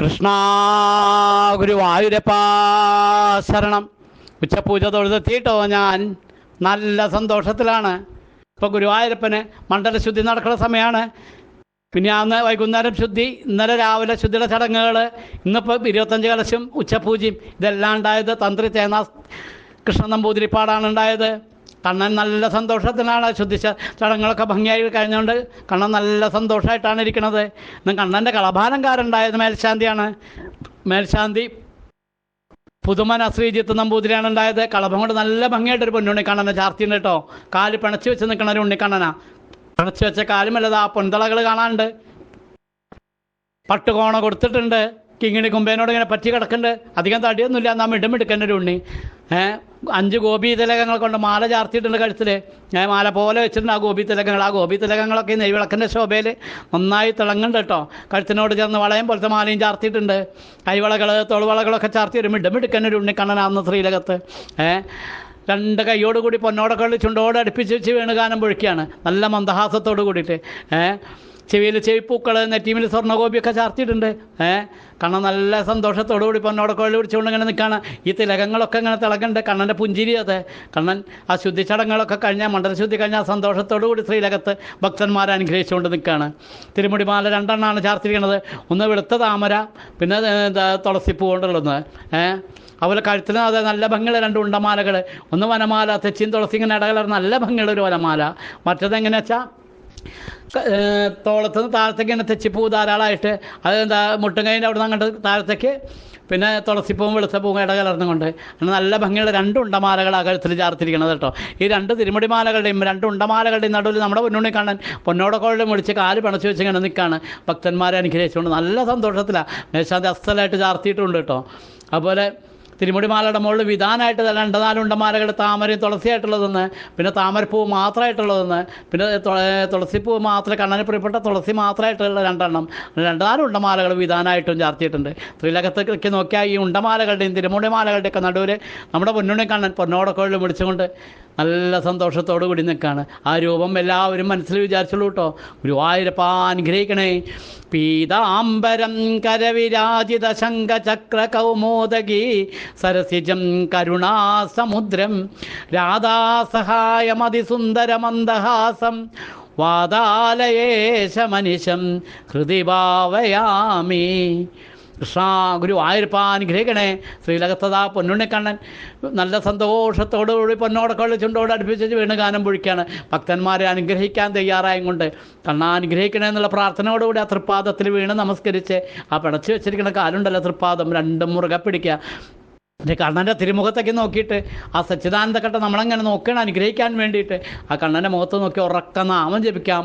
കൃഷ്ണ ഗുരുവായൂരപ്പാ ശരണം. ഉച്ചപൂജ തൊഴുതെത്തിയിട്ടോ ഞാൻ. നല്ല സന്തോഷത്തിലാണ്. ഇപ്പോൾ ഗുരുവായൂരപ്പന് മണ്ഡലശുദ്ധി നടക്കുന്ന സമയമാണ് പിന്നെ അന്ന് വൈകുന്നേരം ശുദ്ധി ഇന്നലെ രാവിലെ ശുദ്ധിയുടെ ചടങ്ങുകൾ ഇന്നിപ്പോൾ ഇരുപത്തഞ്ച് കലശം ഉച്ചപൂജയും ഇതെല്ലാം ഉണ്ടായത് തന്ത്രി തേനാ കൃഷ്ണ നമ്പൂതിരിപ്പാടാണ് ഉണ്ടായത്. കണ്ണൻ നല്ല സന്തോഷത്തിലാണ് ശുദ്ധിച്ച ചടങ്ങുകളൊക്കെ ഭംഗിയായി കഴിഞ്ഞുകൊണ്ട് കണ്ണൻ നല്ല സന്തോഷമായിട്ടാണ് ഇരിക്കുന്നത്. ഇന്ന് കണ്ണന്റെ കളഭാലങ്കാരുണ്ടായത് മേൽശാന്തിയാണ്. മേൽശാന്തി പുതുമന ശ്രീജിത്ത് നമ്പൂതിരിയാണ് ഉണ്ടായത്. കളഭം കൊണ്ട് നല്ല ഭംഗിയായിട്ടൊരു പൊന്നുണ്ണി കണ്ണനെ ചാർത്തിയുണ്ട് കേട്ടോ. കാൽ പിണച്ച് വെച്ച് നിൽക്കണ ഒരു ഉണ്ണിക്കണ്ണന. പിണച്ച് വെച്ച കാലുമല്ലത് ആ പൊന്തളകൾ കാണാനുണ്ട്. പട്ടുകോണ കൊടുത്തിട്ടുണ്ട്. കിങ്ങിണി കുമ്പേനോട് ഇങ്ങനെ പറ്റി കിടക്കുന്നുണ്ട്. അധികം തടിയൊന്നുമില്ല. നാം മിടുമിടുക്കന്റെ ഒരു ഉണ്ണി. അഞ്ച് ഗോപി തിലകങ്ങൾ കൊണ്ട് മാല ചാർത്തിയിട്ടുണ്ട് കഴുത്തിൽ ഞാൻ മാല പോലെ വെച്ചിട്ടുണ്ട് ആ ഗോപി തിലകങ്ങൾ. ആ ഗോപി തിലകങ്ങളൊക്കെ നെയ്വിളക്കിന്റെ ശോഭയിൽ നന്നായി തിളങ്ങുന്നുണ്ട് കേട്ടോ. കഴുത്തിനോട് ചേർന്ന് വളയം പോലത്തെ മാലയും ചാർത്തിയിട്ടുണ്ട്. കൈവളകൾ തോൾവളകളൊക്കെ ചാർത്തി ഒരു മിടുമിടുക്കന്റെ ഒരു ഉണ്ണിക്കണ്ണനാന്ന് ശ്രീലകത്ത് ഏഹ് രണ്ട് കൈയോടുകൂടി പൊന്നോടൊക്കെ ചുണ്ടോട് അടുപ്പിച്ച് വെച്ച് വേണുകാനം പൊഴിക്കുകയാണ്. നല്ല മന്ദഹാസത്തോട് കൂടിയിട്ട്. ഏഹ് ചെവിയിൽ ചെവിപ്പൂക്കൾ നെറ്റീമിൽ സ്വർണകോപിയൊക്കെ ചാർത്തിയിട്ടുണ്ട്. ഏഹ് കണ്ണൻ നല്ല സന്തോഷത്തോടു കൂടി പൊന്നോടൊക്കെ പിടിച്ചുകൊണ്ട് ഇങ്ങനെ നിൽക്കുകയാണ് ഈ തിലകങ്ങളൊക്കെ ഇങ്ങനെ തിളകുന്നുണ്ട് കണ്ണന്റെ പുഞ്ചിരി അതെ. കണ്ണൻ ആ ശുദ്ധി ചടങ്ങുകളൊക്കെ കഴിഞ്ഞാൽ മണ്ഡലശുദ്ധി കഴിഞ്ഞാൽ സന്തോഷത്തോടു കൂടി ശ്രീലകത്ത് ഭക്തന്മാരെ അനുഗ്രഹിച്ചുകൊണ്ട് നിൽക്കുകയാണ് തിരുമുടിമാല രണ്ടെണ്ണമാണ് ചാർത്തിരിക്കുന്നത് ഒന്ന് വെളുത്ത താമര പിന്നെ തുളസിപ്പൂ കൊണ്ടുള്ളത്. ഏഹ് അതുപോലെ കഴുത്തിന് അത് നല്ല ഭംഗിയുള്ള രണ്ട് ഉണ്ടമാലകൾ ഒന്ന് വനമാല തെച്ചിയും തുളസി ഇങ്ങനെ ഇടകലർ നല്ല ഭംഗിയുള്ള ഒരു വനമാല. മറ്റത് എങ്ങനെയാ വെച്ചാൽ തോളത്തുനിന്ന് താഴത്തേക്ക് ഇങ്ങനെ തെച്ചിപ്പൂ ധാരാളമായിട്ട്. അത് എന്താ മുട്ടുകൈന്റെ അവിടെ നിന്ന് അങ്ങോട്ട് താഴത്തേക്ക് പിന്നെ തുളസിപ്പൂവും വെളുത്തപ്പൂവും ഇടകലർന്നുകൊണ്ട് നല്ല ഭംഗിയുള്ള രണ്ട് ഉണ്ടമാലകൾ ആ കഴുത്തിൽ ചാർത്തിരിക്കണത് കേട്ടോ. ഈ രണ്ട് തിരുമുടിമാലകളുടെയും രണ്ട് ഉണ്ടമാലകളുടെയും നടുവിൽ നമ്മുടെ പൊന്നുണ്ണി കാണാൻ പൊന്നോടക്കോളിലും മുടിച്ച് കാൽ പിണച്ച് വെച്ച് ഇങ്ങനെ നിൽക്കുകയാണ് ഭക്തന്മാരെ അനുഗ്രഹിച്ചുകൊണ്ട് നല്ല സന്തോഷത്തിലാണ് മേശാന്തി അസ്ഥലായിട്ട് ചാർത്തിയിട്ടുണ്ട് കേട്ടോ. അതുപോലെ തിരുമുടിമാലയുടെ മുകളിൽ വിധാനമായിട്ട് രണ്ട് നാല് ഉണ്ടമാലകൾ താമരയും തുളസിയായിട്ടുള്ളതെന്ന് പിന്നെ താമരപ്പൂ മാത്രമായിട്ടുള്ളതെന്ന് പിന്നെ തുളസിപ്പൂവ് തുളസിപ്പൂ മാത്രം കണ്ണന് പ്രിയപ്പെട്ട തുളസി മാത്രമായിട്ടുള്ള രണ്ടെണ്ണം രണ്ട് നാല് ഉണ്ടമാലകൾ വിധാനമായിട്ടും ചാർത്തിയിട്ടുണ്ട്. ത്രിലകത്തേക്ക് നോക്കിയാൽ ഈ ഉണ്ടമാലകളുടെയും തിരുമുടിമാലകളുടെയൊക്കെ നടുവിൽ നമ്മുടെ പൊന്നുണ്ണി കണ്ണൻ പൊന്നോടക്കോളിൽ വിളിച്ചുകൊണ്ട് നല്ല സന്തോഷത്തോടു കൂടി നിൽക്കുകയാണ് ആ രൂപം എല്ലാവരും മനസ്സിൽ വിചാരിച്ചുള്ളൂ കേട്ടോ. ഗുരുവായൂരപ്പ അനുഗ്രഹിക്കണേ പീതാംബരം കരവിരാജിത ശംഖചക്ര കൗമോദകി സരസിജം കരുണാസമുദ്രം രാധാസഹായമതിസുന്ദരമന്ദഹാസം വാതാലയേശമനിശം ഹൃദി ഭാവയാമി കൃഷ്ണ ഗുരു ആയിരപ്പ അനുഗ്രഹിക്കണേ ശ്രീലകത്തതാ പൊന്നുണ്ണിക്കണ്ണൻ നല്ല സന്തോഷത്തോടുകൂടി പൊന്നോടക്കോട് ചുണ്ടോട് അടുപ്പിച്ച് വീണ് ഗാനം പൊഴിക്കുകയാണ് ഭക്തന്മാരെ അനുഗ്രഹിക്കാൻ തയ്യാറായും കൊണ്ട് കണ്ണ അനുഗ്രഹിക്കണേ എന്നുള്ള പ്രാർത്ഥനയോടുകൂടി ആ തൃപ്പാദത്തിൽ വീണ് നമസ്കരിച്ച് ആ പിണച്ച് വെച്ചിരിക്കുന്ന കാലുണ്ടല്ലോ തൃപ്പാദം രണ്ടും മുറുകെ പിടിക്കുക. എന്റെ കണ്ണന്റെ തിരുമുഖത്തേക്ക് നോക്കിയിട്ട് ആ സച്ചിദാനന്ദ കട്ട നമ്മളങ്ങനെ നോക്കണം അനുഗ്രഹിക്കാൻ വേണ്ടിയിട്ട് ആ കണ്ണന്റെ മുഖത്ത് നോക്കി ഉറക്ക നാമം ജപിക്കാം.